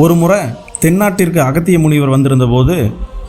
ஒரு முறை தென்னாட்டிற்கு அகத்திய முனிவர் வந்திருந்த போது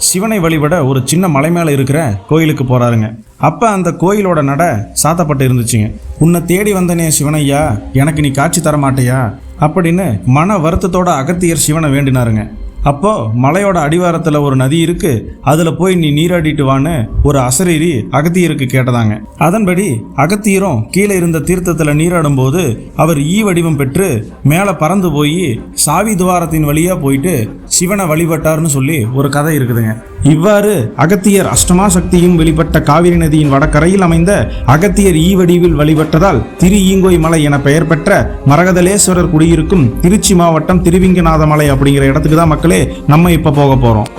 சிவனை வழிபட ஒரு சின்ன மலை மேலே இருக்கிற கோயிலுக்கு போகிறாருங்க அப்போ அந்த கோயிலோட நட சாத்தப்பட்டு இருந்துச்சுங்க. உன்னை தேடி வந்தனே சிவனையா எனக்கு நீ காட்சி தர மாட்டேயா அப்படின்னு மன வருத்தத்தோட அகத்தியர் சிவனை வேண்டினாருங்க. அப்போ மலையோட அடிவாரத்தில் ஒரு நதி இருக்கு அதில் போய் நீ நீராடிட்டு வான்னு ஒரு அசரீரி அகத்தியருக்கு கேட்டதாங்க. அதன்படி அகத்தியரும் கீழே இருந்த தீர்த்தத்தில் நீராடும் போது அவர் ஈ வடிவம் பெற்று மேலே பறந்து போய் சாவி துவாரத்தின் வழியாக போயிட்டு சிவனை வழிபட்டார்னு சொல்லி ஒரு கதை இருக்குதுங்க. இவ்வாறு அகத்தியர் அஷ்டமா சக்தியும் வெளிப்பட்ட காவிரி நதியின் வடகரையில் அமைந்த அகத்தியர் ஈ வடிவில் வழிபட்டதால் திரு ஈங்கோய் மலை என பெயர் பெற்ற மரகதலேஸ்வரர் குடியிருக்கும் திருச்சி மாவட்டம் திருவிங்கநாத மலை அப்படிங்கிற இடத்துக்கு தான் மக்களே நம்ம இப்போ போக போகிறோம்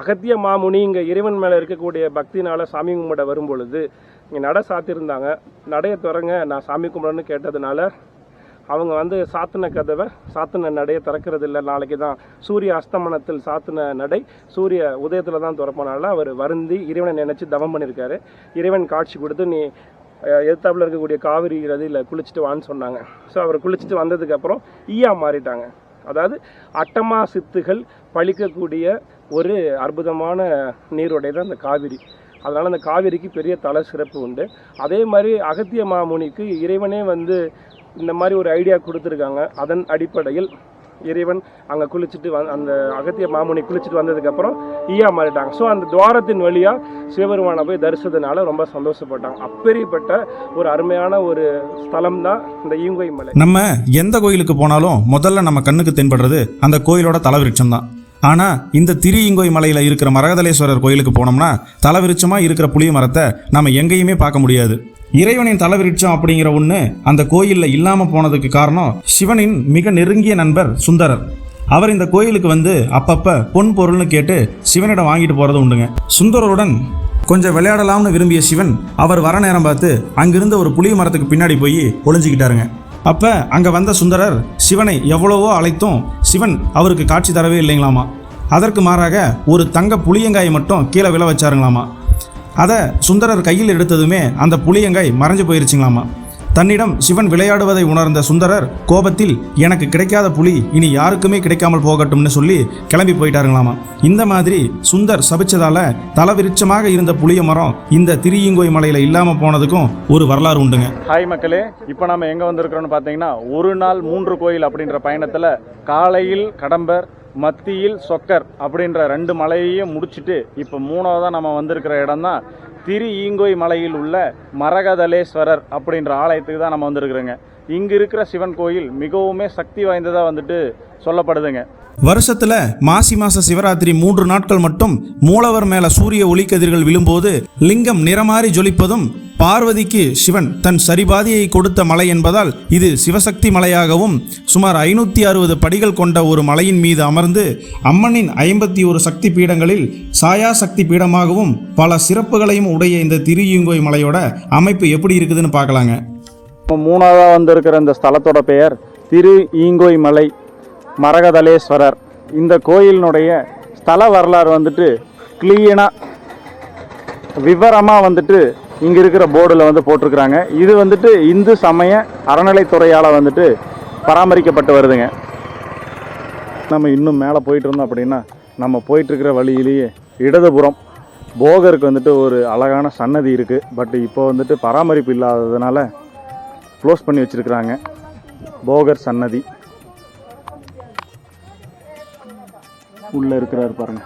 அகத்திய மாமுனி இங்கே இறைவன் மேலே இருக்கக்கூடிய பக்தினால சாமி கும்பிட வரும் பொழுது இங்கே நட சாத்தியிருந்தாங்க நடைய துறங்க நான் சாமி கும்பிடன்னு கேட்டதுனால அவங்க வந்து சாத்தின கதவை சாத்தின நடையை திறக்கிறது இல்லை நாளைக்கு தான் சூரிய அஸ்தமனத்தில் சாத்தின நடை சூரிய உதயத்தில் தான் திறப்பனால அவர் வருந்தி இறைவனை நினச்சி தவம் பண்ணியிருக்காரு இறைவன் காட்சி கொடுத்து நீ எதிர்த்தாப்பில் இருக்கக்கூடிய காவிரி நதியில் குளிச்சுட்டு வான்னு சொன்னாங்க. ஸோ அவர் குளிச்சுட்டு வந்ததுக்கப்புறம் ஈயா மாறிட்டாங்க. அதாவது அட்டமா சித்துகள் பழிக்கக்கூடிய ஒரு அற்புதமான நீரோடை தான் இந்த காவிரி. அதனால் அந்த காவிரிக்கு பெரிய தலை சிறப்பு உண்டு. அதே மாதிரி அகத்திய மாமுனிக்கு இறைவனே வந்து இந்த மாதிரி ஒரு ஐடியா கொடுத்துருக்காங்க. அதன் அடிப்படையில் இறைவன் அங்கே குளிச்சுட்டு வந் அந்த அகத்திய மாமுனி குளிச்சுட்டு வந்ததுக்கப்புறம் ஈயா மாறிட்டாங்க. ஸோ அந்த துவாரத்தின் வழியாக சிவபெருமானை போய் தரிசனத்தினால ரொம்ப சந்தோஷப்பட்டாங்க. அப்பேற்பட்ட ஒரு அருமையான ஒரு ஸ்தலம் தான் இந்த ஈங்கோய் மலை. நம்ம எந்த கோயிலுக்கு போனாலும் முதல்ல நம்ம கண்ணுக்கு தென்படுறது அந்த கோயிலோட தலவிருட்சம் தான் ஆனால் இந்த திரியங்கோய் மலையில் இருக்கிற மரகதலேஸ்வரர் கோயிலுக்கு போனோம்னா தலவிருச்சமாக இருக்கிற புளிய மரத்தை நம்ம எங்கேயுமே பார்க்க முடியாது. இறைவனின் தலவிருட்சம் அப்படிங்கிற ஒன்று அந்த கோயிலில் இல்லாமல் போனதுக்கு காரணம் சிவனின் மிக நெருங்கிய நண்பர் சுந்தரர். அவர் இந்த கோயிலுக்கு வந்து அப்பப்போ பொன் பொருள்னு கேட்டு சிவனிடம் வாங்கிட்டு போகிறது உண்டுங்க. சுந்தரருடன் கொஞ்சம் விளையாடலாம்னு விரும்பிய சிவன் அவர் வர நேரம் பார்த்து அங்கிருந்த ஒரு புளிய மரத்துக்கு பின்னாடி போய் ஒளிஞ்சிக்கிட்டாருங்க. அப்போ அங்கே வந்த சுந்தரர் சிவனை எவ்வளவோ அழைத்தும் சிவன் அவருக்கு காட்சி தரவே இல்லைங்களாமா. அதற்கு மாறாக ஒரு தங்க புளியங்காயை மட்டும் கீழே விழ வச்சாருங்களாமா. அதை சுந்தரர் கையில் எடுத்ததுமே அந்த புளியங்காய் மறைஞ்சு போயிருச்சுங்களாமா. தன்னிடம் சிவன் விளையாடுவதை உணர்ந்த சுந்தரர் கோபத்தில் எனக்கு கிடைக்காத புலி இனி யாருக்குமே கிடைக்காமல் போகட்டும்னு சொல்லி கிளம்பி போயிட்டாருங்களாமா. இந்த மாதிரி சுந்தர் சபிச்சதால தலவிருட்சமாக இருந்த புளிய மரம் இந்த திரியங்கோய் மலையில இல்லாம போனதுக்கும் ஒரு வரலாறு உண்டுங்க. ஹாய் மக்களே இப்போ நம்ம எங்கே வந்திருக்கிறோம்னு பார்த்தீங்கன்னா ஒரு நாள் மூன்று கோயில் அப்படின்ற பயணத்தில் காலையில் கடம்பர் மத்தியில் சொக்கர் அப்படின்ற ரெண்டு மலையையும் முடிச்சுட்டு இப்போ மூணாவதாக நம்ம வந்திருக்கிற இடம் தான் திரு ஈங்கோய் மலையில் உள்ள மரகதலேஸ்வரர் அப்படின்ற ஆலயத்துக்கு தான் நம்ம வந்திருக்கிறோங்க. இங்கே இருக்கிற சிவன் கோயில் மிகவுமே சக்தி வாய்ந்ததாக வந்துட்டு சொல்லப்படுதுங்க. வருஷத்துல மாசி மாச சிவராத்திரி மூன்று நாட்கள் மட்டும் மூலவர் மேல சூரிய ஒளிக்கதிர்கள் விழும்போது லிங்கம் நிறமாறி ஜொலிப்பதும் பார்வதிக்கு சிவன் தன் சரிபாதியை கொடுத்த மலை என்பதால் இது சிவசக்தி மலையாகவும் சுமார் ஐநூற்றி அறுபது படிகள் கொண்ட ஒரு மலையின் மீது அமர்ந்து அம்மனின் ஐம்பத்தி ஒரு சக்தி பீடங்களில் சாயா சக்தி பீடமாகவும் பல சிறப்புகளையும் உடைய இந்த திருயுங்கோய் மலையோட அமைப்பு எப்படி இருக்குதுன்னு பார்க்கலாங்க. இப்போ மூணாவதாக வந்திருக்கிற இந்த ஸ்தலத்தோட பெயர் திரு ஈங்கோய் மலை. மரகதலேஸ்வரர். இந்த கோயிலினுடைய ஸ்தல வரலாறு வந்துட்டு கிளீனாக விவரமாக வந்துட்டு இங்கே இருக்கிற போர்டில் வந்து போட்டிருக்கிறாங்க. இது வந்துட்டு இந்து சமய அறநிலைத்துறையால் வந்துட்டு பராமரிக்கப்பட்டு வருதுங்க. நம்ம இன்னும் மேலே போயிட்டு இருந்தோம் அப்படின்னா நம்ம போயிட்டுருக்கிற வழியிலேயே இடதுபுறம் போகருக்கு வந்துட்டு ஒரு அழகான சன்னதி இருக்குது பட் இப்போ வந்துட்டு பராமரிப்பு இல்லாததுனால க்ளோஸ் பண்ணி வச்சிருக்கிறாங்க போகர் சன்னதி. உள்ள இருக்கிறாரு பாருங்க.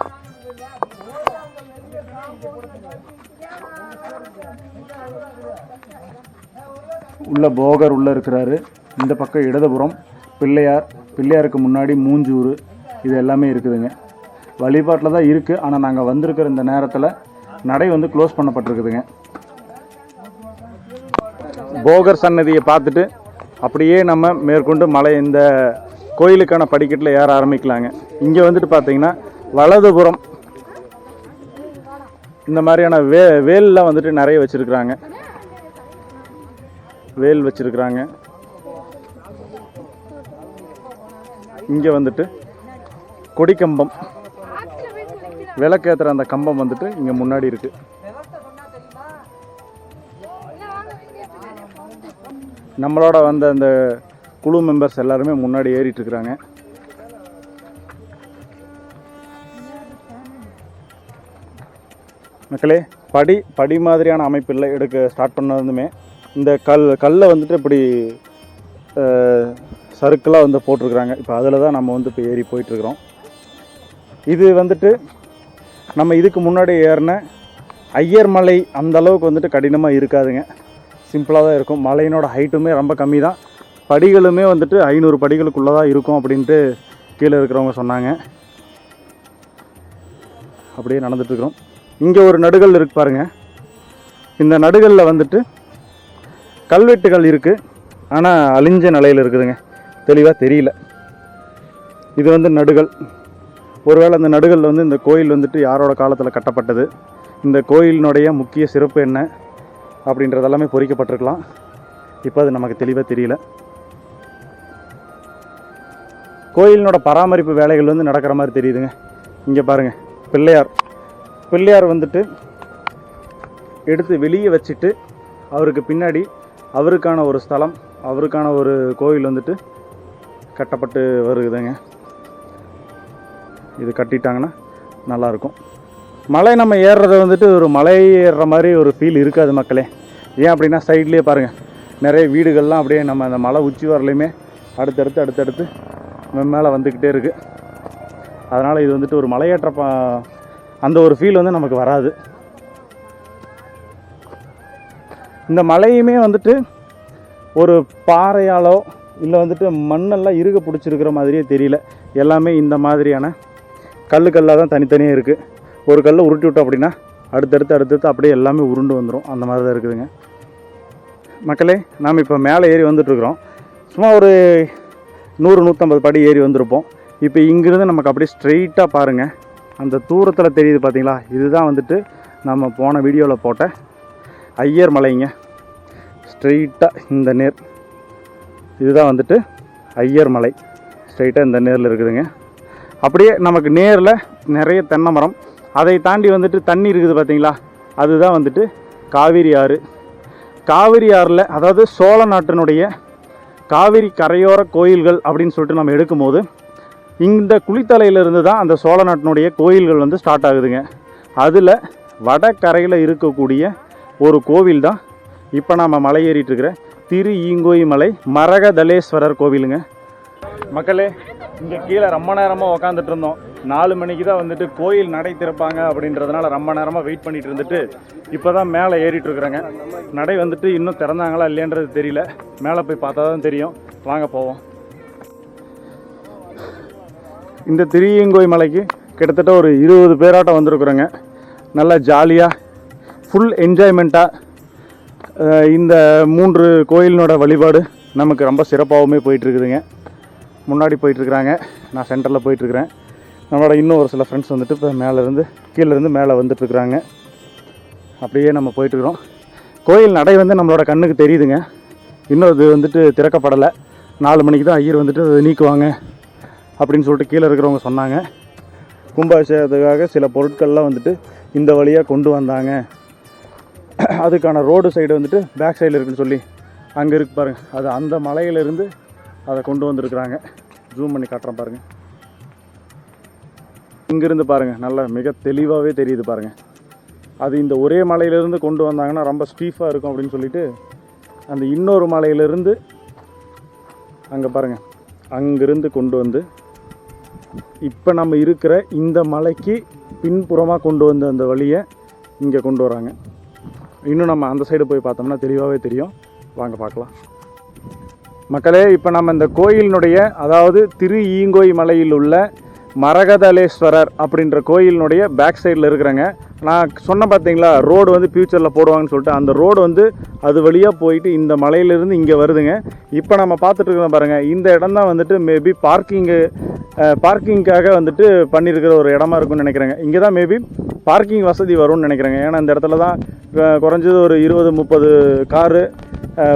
உள்ள போகர் உள்ள இருக்கிறாரு. இந்த பக்கம் இடதுபுறம் பிள்ளையார் பிள்ளையாருக்கு முன்னாடி மூஞ்சூர் இது எல்லாமே இருக்குதுங்க. வழிபாட்டில் தான் இருக்குது ஆனால் நாங்கள் வந்திருக்கிற இந்த நேரத்தில் நடை வந்து க்ளோஸ் பண்ணப்பட்டிருக்குதுங்க. போகர் சன்னதியை பார்த்துட்டு அப்படியே நம்ம மேற்கொண்டு மலை இந்த கோயிலுக்கான படிக்கட்டில் ஏற ஆரம்பிக்கலாங்க. இங்கே வந்துட்டு பார்த்தீங்கன்னா வலதுபுறம் இந்த மாதிரியான வே வேல்லாம் வந்துட்டு நிறைய வச்சுருக்குறாங்க. வேல் வச்சுருக்குறாங்க. இங்கே வந்துட்டு கொடிக்கம்பம் விளக்கேற்றுற அந்த கம்பம் வந்துட்டு இங்கே முன்னாடி இருக்குது நம்மளோட வந்த அந்த குழு மெம்பர்ஸ் எல்லாருமே முன்னாடி ஏறிட்டு இருக்கிறாங்க மக்களே படி படி மாதிரியான அமைப்பில் எடுக்க ஸ்டார்ட் பண்ணதுமே. இந்த கல் கல்லை வந்துட்டு இப்படி சருக்கெலாம் வந்து போட்டிருக்கிறாங்க. இப்போ அதில் தான் நம்ம வந்து இப்போ ஏறி போயிட்டுருக்குறோம். இது வந்துட்டு நம்ம இதுக்கு முன்னாடி ஏறின ஐயர் மலை அந்த அளவுக்கு வந்துட்டு கடினமாக இருக்காதுங்க. சிம்பிளாக தான் இருக்கும். மலையினோட ஹைட்டுமே ரொம்ப கம்மி தான் படிகளுமே வந்துட்டு ஐநூறு படிகளுக்குள்ளே தான் இருக்கும் அப்படின்ட்டு கீழே இருக்கிறவங்க சொன்னாங்க. அப்படியே நடந்துட்டுருக்குறோம். இங்கே ஒரு நடுகள் இருக்கு பாருங்கள் இந்த நடுகளில் வந்துட்டு கல்வெட்டுகள் இருக்குது ஆனால் அழிஞ்ச நிலையில் இருக்குதுங்க. தெளிவாக தெரியல. இது வந்து நடுகள் ஒருவேளை அந்த நடுகளில் வந்து இந்த கோயில் வந்துட்டு யாரோட காலத்தில் கட்டப்பட்டது? இந்த கோயிலினுடைய முக்கிய சிறப்பு என்ன? அப்படின்றதெல்லாமே பொறிக்கப்பட்டிருக்கலாம். இப்போ அது நமக்கு தெளிவாக தெரியல. கோயிலினோட பராமரிப்பு வேலைகள் வந்து நடக்கிற மாதிரி தெரியுதுங்க. இங்கே பாருங்கள் பிள்ளையார். பிள்ளையார் வந்துட்டு எடுத்து வெளியே வச்சுட்டு அவருக்கு பின்னாடி அவருக்கான ஒரு ஸ்தலம் அவருக்கான ஒரு கோயில் வந்துட்டு கட்டப்பட்டு வருகுதுங்க இது கட்டிட்டாங்கன்னா நல்லாயிருக்கும். மலை நம்ம ஏறுறது வந்துட்டு ஒரு மலை ஏறுற மாதிரி ஒரு ஃபீல் இருக்காது மக்களே. ஏன் அப்படின்னா சைட்லேயே பாருங்கள் நிறைய வீடுகள்லாம் அப்படியே நம்ம அந்த மலை உச்சி வரலையுமே அடுத்தடுத்து அடுத்தடுத்து மேலே வந்துக்கிட்டே இருக்குது அதனால் இது வந்துட்டு ஒரு மலையேற்ற பா அந்த ஒரு ஃபீல் வந்து நமக்கு வராது. இந்த மலையுமே வந்துட்டு ஒரு பாறையாலோ இல்லை வந்துட்டு மண்ணெல்லாம் இறுக பிடிச்சிருக்கிற மாதிரியே தெரியல. எல்லாமே இந்த மாதிரியான கல் கல்லாக தான் தனித்தனியாக இருக்குது ஒரு கல்லை உருட்டி விட்டோம் அப்படின்னா அடுத்தடுத்து அடுத்தடுத்து அப்படியே எல்லாமே உருண்டு வந்துடும் அந்த மாதிரி தான் இருக்குதுங்க. மக்களே நாம் இப்போ மேலே ஏறி வந்துட்டுருக்குறோம் சும்மா ஒரு நூறு நூற்றம்பது படி ஏறி வந்திருப்போம். இப்போ இங்கிருந்து நமக்கு அப்படியே ஸ்ட்ரெயிட்டாக பாருங்கள் அந்த தூரத்தில் தெரியுது பார்த்தீங்களா இதுதான் வந்துட்டு நம்ம போன வீடியோவில் போட்ட ஐயர் மலைங்க. ஸ்ட்ரெயிட்டாக இந்த நேர். இதுதான் வந்துட்டு ஐயர் மலை. ஸ்ட்ரெயிட்டாக இந்த நேரில் இருக்குதுங்க. அப்படியே நமக்கு நேரில் நிறைய தென்னை மரம் அதை தாண்டி வந்துட்டு தண்ணி இருக்குது பார்த்தீங்களா அதுதான் வந்துட்டு காவிரி ஆறு. காவிரி ஆறில் அதாவது சோழ நாட்டினுடைய காவிரி கரையோர கோயில்கள் அப்படின்னு சொல்லிட்டு நம்ம எடுக்கும்போது இந்த குளித்தலையிலிருந்து தான் அந்த சோழ நாட்டினுடைய கோயில்கள் வந்து ஸ்டார்ட் ஆகுதுங்க. அதில் வடகரையில் இருக்கக்கூடிய ஒரு கோவில் தான் இப்போ நாம் மலை ஏறிட்டுருக்கிற திரு ஈங்கோய் மலை மரகதலேஸ்வரர் கோவிலுங்க. மக்களே இங்கே கீழே ரொம்ப நேரமாக உக்காந்துட்டு இருந்தோம். நாலு மணிக்கு தான் வந்துட்டு கோயில் நடை திறப்பாங்க அப்படின்றதுனால ரொம்ப நேரமாக வெயிட் பண்ணிட்டு இருந்துட்டு இப்போ தான் மேலே ஏறிட்டு இருக்கிறேங்க. நடை வந்துட்டு இன்னும் திறந்தாங்களா இல்லையன்றது தெரியல. மேலே போய் பார்த்தா தான் தெரியும். வாங்க போவோம். இந்த திரியங்கோய் மலைக்கு கிட்டத்தட்ட ஒரு இருபது பேராட்டம் வந்திருக்குறோங்க. நல்லா ஜாலியாக ஃபுல் என்ஜாய்மெண்ட்டாக இந்த மூன்று கோயிலினோட வழிபாடு நமக்கு ரொம்ப சிறப்பாகவுமே போயிட்டுருக்குதுங்க முன்னாடி போயிட்டுருக்குறாங்க நான் சென்டரில் போயிட்டுருக்குறேன் நம்மளோட இன்னும் ஒரு சில ஃப்ரெண்ட்ஸ் வந்துட்டு இப்போ மேலேருந்து கீழேருந்து மேலே வந்துட்டுருக்குறாங்க. அப்படியே நம்ம போயிட்டுருக்குறோம். கோயில் நடை வந்து நம்மளோட கண்ணுக்கு தெரியுதுங்க. இன்னும் இது வந்துட்டு திறக்கப்படலை. நாலு மணிக்கு தான் ஐயர் வந்துட்டு அதை நீக்குவாங்க அப்படின்னு சொல்லிட்டு கீழே இருக்கிறவங்க சொன்னாங்க. கும்பாபிஷேகத்துக்காக சில பொருட்கள்லாம் வந்துட்டு இந்த வழியாக கொண்டு வந்தாங்க. அதுக்கான ரோடு சைடு வந்துட்டு பேக் சைடில் இருக்குன்னு சொல்லி அங்கே இருக்கு பாருங்கள் அது அந்த மலையிலிருந்து அதை கொண்டு வந்திருக்கிறாங்க. ஜூம் பண்ணி காட்டுறேன் பாருங்கள் இங்கேருந்து பாருங்கள் நல்லா மிக தெளிவாகவே தெரியுது பாருங்கள் அது இந்த ஒரே மலையிலேருந்து கொண்டு வந்தாங்கன்னா ரொம்ப ஸ்டீஃபாக இருக்கும் அப்படின்னு சொல்லிட்டு அந்த இன்னொரு மலையிலேருந்து அங்கே பாருங்கள் அங்கிருந்து கொண்டு வந்து இப்போ நம்ம இருக்கிற இந்த மலைக்கு பின்புறமாக கொண்டு வந்த அந்த வழியை இங்கே கொண்டு வராங்க. இன்னும் நம்ம அந்த சைடு போய் பார்த்தோம்னா தெளிவாகவே தெரியும். வாங்க பார்க்கலாம். மக்களே இப்போ நம்ம இந்த கோயிலினுடைய அதாவது திரு ஈங்கோய் மலையில் உள்ள மரகதலேஸ்வரர் அப்படின்ற கோயிலினுடைய பேக் சைடில் இருக்கிறேங்க. நான் சொன்ன பார்த்தீங்களா ரோடு வந்து ஃப்யூச்சரில் போடுவாங்கன்னு சொல்லிட்டு அந்த ரோடு வந்து அது வழியாக போயிட்டு இந்த மலையிலேருந்து இங்கே வருதுங்க. இப்போ நம்ம பார்த்துட்ருக்கோம் பாருங்கள் இந்த இடம் தான் வந்துட்டு மேபி பார்க்கிங்கு பார்க்கிங்க்காக வந்துட்டு பண்ணியிருக்கிற ஒரு இடமா இருக்கும்னு நினைக்கிறேங்க. இங்கே தான் மேபி பார்க்கிங் வசதி வரும்னு நினைக்கிறேங்க. ஏன்னா இந்த இடத்துல தான் குறைஞ்சது ஒரு இருபது முப்பது காரு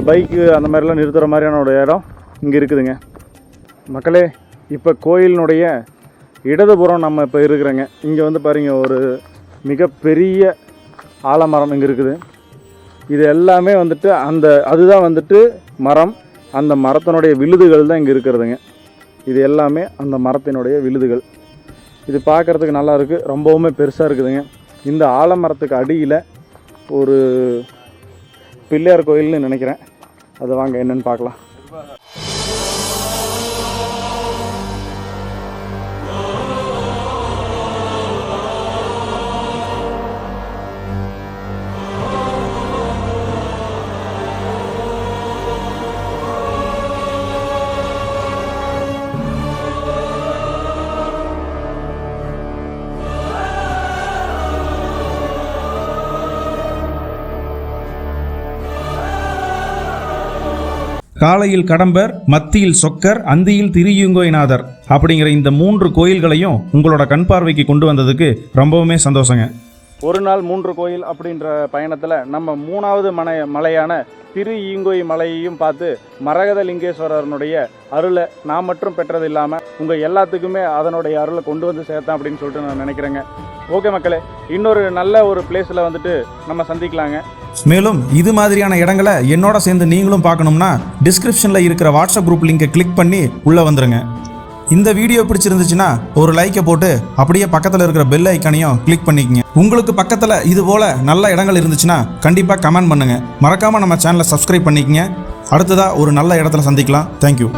பைக்கு அந்த மாதிரிலாம் நிறுத்துகிற மாதிரியான ஒரு இடம் இங்கே இருக்குதுங்க. மக்களே இப்போ கோயிலினுடைய இடதுபுறம் நம்ம இப்போ இருக்கிறோங்க. இங்கே வந்து பாருங்க ஒரு மிகப்பெரிய ஆலமரம் இங்கே இருக்குது. இது எல்லாமே வந்துட்டு அந்த அதுதான் வந்துட்டு மரம். அந்த மரத்தினுடைய விழுதுகள் தான் இங்கே இருக்கிறதுங்க. இது எல்லாமே அந்த மரத்தினுடைய விழுதுகள். இது பார்க்குறதுக்கு நல்லா இருக்குது ரொம்பவுமே பெருசாக இருக்குதுங்க. இந்த ஆலமரத்துக்கு அடியில் ஒரு பிள்ளையார் கோயில்னு நினைக்கிறேன். அதை வாங்க என்னென்னு பார்க்கலாம். காலையில் கடம்பர் மத்தியில் சொக்கர் அந்தியில் திரியுங்கோய்நாதர். அப்படிங்கிற இந்த மூன்று கோயில்களையும் உங்களோட கண் பார்வைக்கு கொண்டு வந்ததுக்கு ரொம்பவுமே சந்தோஷங்க. ஒரு நாள் மூன்று கோயில் அப்படின்ற பயணத்தில் நம்ம மூணாவது மனை மலையான திரு ஈங்கோய் மலையையும் பார்த்து மரகத லிங்கேஸ்வரனுடைய அருளை நான் மட்டும் பெற்றது இல்லாமல் உங்கள் எல்லாத்துக்குமே அதனுடைய அருளை கொண்டு வந்து சேர்த்தேன் அப்படின்னு சொல்லிட்டு நான் நினைக்கிறேங்க. ஓகே மக்களே இன்னொரு நல்ல ஒரு பிளேஸில் வந்துட்டு நம்ம சந்திக்கலாங்க. மேலும் இது மாதிரியான இடங்களை என்னோட சேர்ந்து நீங்களும் பார்க்கணும்னா டிஸ்கிரிப்ஷனில் இருக்கிற வாட்ஸ்அப் குரூப் லிங்கை கிளிக் பண்ணி உள்ளே வந்துருங்க. இந்த வீடியோ பிடிச்சிருந்துச்சுன்னா ஒரு லைக்கை போட்டு அப்படியே பக்கத்தில் இருக்கிற பெல் ஐக்கானையும் கிளிக் பண்ணிக்கங்க. உங்களுக்கு பக்கத்தில் இது போல நல்ல இடங்கள் இருந்துச்சுன்னா கண்டிப்பாக கமெண்ட் பண்ணுங்கள் மறக்காமல் நம்ம சேனலை சப்ஸ்கிரைப் பண்ணிக்கங்க. அடுத்ததாக ஒரு நல்ல இடத்துல சந்திக்கலாம். தேங்க்யூ